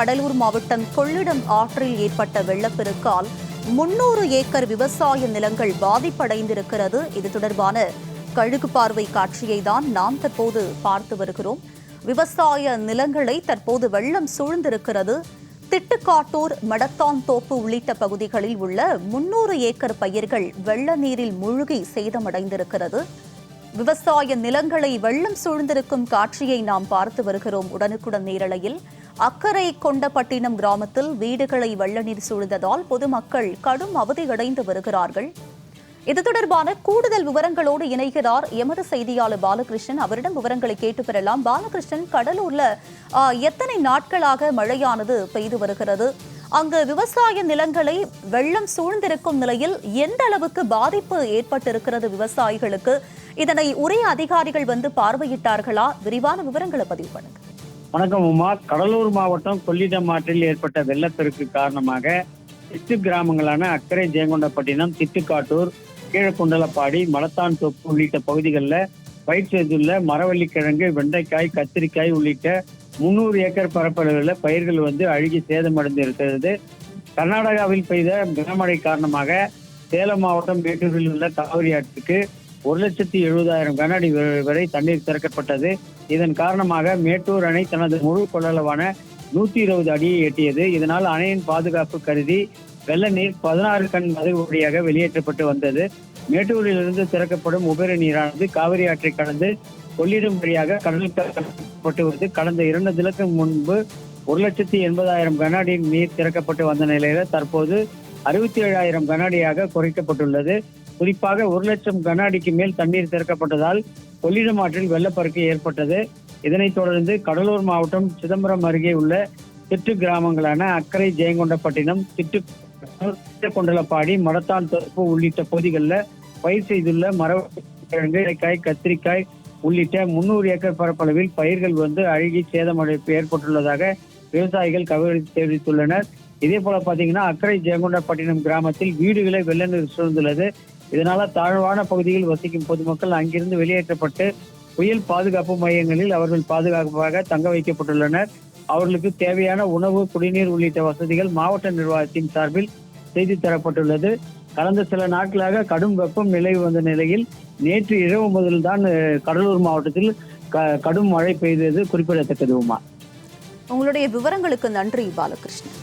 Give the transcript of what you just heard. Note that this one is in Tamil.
கடலூர் மாவட்டம் கொள்ளிடம் ஆற்றில் ஏற்பட்ட வெள்ளப்பெருக்கால் முன்னூறு ஏக்கர் விவசாய நிலங்கள் பாதிப்படைந்திருக்கிறது. இது தொடர்பான கழுகு பார்வை காட்சியை தான் நாம் தற்போது பார்த்து வருகிறோம். விவசாய நிலங்களை தற்போது வெள்ளம் சூழ்ந்திருக்கிறது. திட்டுக்காட்டூர் மடத்தான் தோப்பு உள்ளிட்ட பகுதிகளில் உள்ள முன்னூறு ஏக்கர் பயிர்கள் வெள்ள நீரில் மூழ்கி சேதமடைந்திருக்கிறது. விவசாய நிலங்களை வெள்ளம் சூழ்ந்திருக்கும் காட்சியை நாம் பார்த்து வருகிறோம். உடனுக்குடன் நேரலையில் அக்கரை கொண்டப்பட்டினம் கிராமத்தில் வீடுகளை வெள்ள நீர் சூழ்ந்ததால் பொதுமக்கள் கடும் அவதியடைந்து வருகிறார்கள். இது தொடர்பான கூடுதல் விவரங்களோடு இணைகிறார் எமது செய்தியாளர் பாலகிருஷ்ணன். அவரிடம் விவரங்களை கேட்டு பெறலாம். பாலகிருஷ்ணன் கடலூர்ல எத்தனை நாட்களாக மழையானது பெய்து வருகிறது? அங்கு விவசாய நிலங்களை வெள்ளம் சூழ்ந்திருக்கும் நிலையில் எந்த அளவுக்கு பாதிப்பு ஏற்பட்டிருக்கிறது விவசாயிகளுக்கு? இதனை உரிய அதிகாரிகள் வந்து பார்வையிட்டார்களா? விரிவான விவரங்களை பதிவு பண்ணுங்க. வணக்கம் உமா. கடலூர் மாவட்டம் கொள்ளிடம் ஆற்றில் ஏற்பட்ட வெள்ளப்பெருக்கு காரணமாக சித்து கிராமங்களான அக்கரை ஜெயங்கொண்டப்பட்டினம் திட்டுக்காட்டூர் கீழக்குண்டலப்பாடி மலத்தான் தொப்பு உள்ளிட்ட பகுதிகளில் பயிர் செய்துள்ள மரவள்ளிக்கிழங்கு வெண்டைக்காய் கத்திரிக்காய் உள்ளிட்ட முந்நூறு ஏக்கர் பரப்பளவில் பயிர்கள் வந்து அழுகி சேதமடைந்து இருக்கிறது கர்நாடகாவில் பெய்த கனமழை காரணமாக சேலம் மாவட்டம் மேட்டூரில் உள்ள காவிரி ஆற்றுக்கு ஒரு லட்சத்தி எழுபதாயிரம் கன அடி வரை தண்ணீர் திறக்கப்பட்டது. இதன் காரணமாக மேட்டூர் அணை தனது முழு கொள்ளளவான நூத்தி இருபது அடியை எட்டியது. இதனால் அணையின் பாதுகாப்பு கருதி வெள்ள நீர் பதினாறு கண் மது வழியாக வெளியேற்றப்பட்டு வந்தது. மேட்டூரிலிருந்து திறக்கப்படும் உபரி நீரானது காவிரி ஆற்றை கடந்து கொள்ளிடம் வழியாக கடலுக்கு கடத்தப்பட்டு கடந்த இரண்டு தினத்துக்கு முன்பு ஒரு லட்சத்தி எண்பதாயிரம் கன அடி நீர் திறக்கப்பட்டு வந்த நிலையில தற்போது அறுபத்தி ஏழாயிரம் கன அடியாக குறைக்கப்பட்டுள்ளது. குறிப்பாக ஒரு லட்சம் கன அடிக்கு மேல் தண்ணீர் திறக்கப்பட்டதால் கொள்ளிடம் ஆற்றில் வெள்ளப்பெருக்கு ஏற்பட்டது. இதனைத் தொடர்ந்து கடலூர் மாவட்டம் சிதம்பரம் அருகே உள்ள திட்டு கிராமங்களான அக்கரை ஜெயங்கொண்டப்பட்டினம் திட்டு கொண்டலப்பாடி மடத்தான் தொப்பு உள்ளிட்ட பகுதிகளில் பயிர் செய்துள்ள மரக்கிழங்கு காய் கத்திரிக்காய் உள்ளிட்ட முன்னூறு ஏக்கர் பரப்பளவில் பயிர்கள் வந்து அழுகி சேதமடைப்பு ஏற்பட்டுள்ளதாக விவசாயிகள் கவலை தெரிவித்துள்ளனர். இதே போல பாத்தீங்கன்னா அக்கரை ஜெயங்கொண்டப்பட்டினம் கிராமத்தில் வீடுகளை வெள்ள நீர் சூழ்ந்துள்ளது இதனால தாழ்வான பகுதியில் வசிக்கும் பொதுமக்கள் அங்கிருந்து வெளியேற்றப்பட்டு புயல் பாதுகாப்பு மையங்களில் அவர்கள் பாதுகாப்பாக தங்க வைக்கப்பட்டுள்ளனர். அவர்களுக்கு தேவையான உணவு குடிநீர் உள்ளிட்ட வசதிகள் மாவட்ட நிர்வாகத்தின் சார்பில் செய்து தரப்பட்டுள்ளது. கடந்த சில நாட்களாக கடும் வெப்பம் நிலவி வந்த நிலையில் நேற்று இரவு முதல்தான் கடலூர் மாவட்டத்தில் க- கடும் மழை பெய்தது குறிப்பிடத்தக்கது உமா. உங்களுடைய விவரங்களுக்கு நன்றி பாலகிருஷ்ணன்.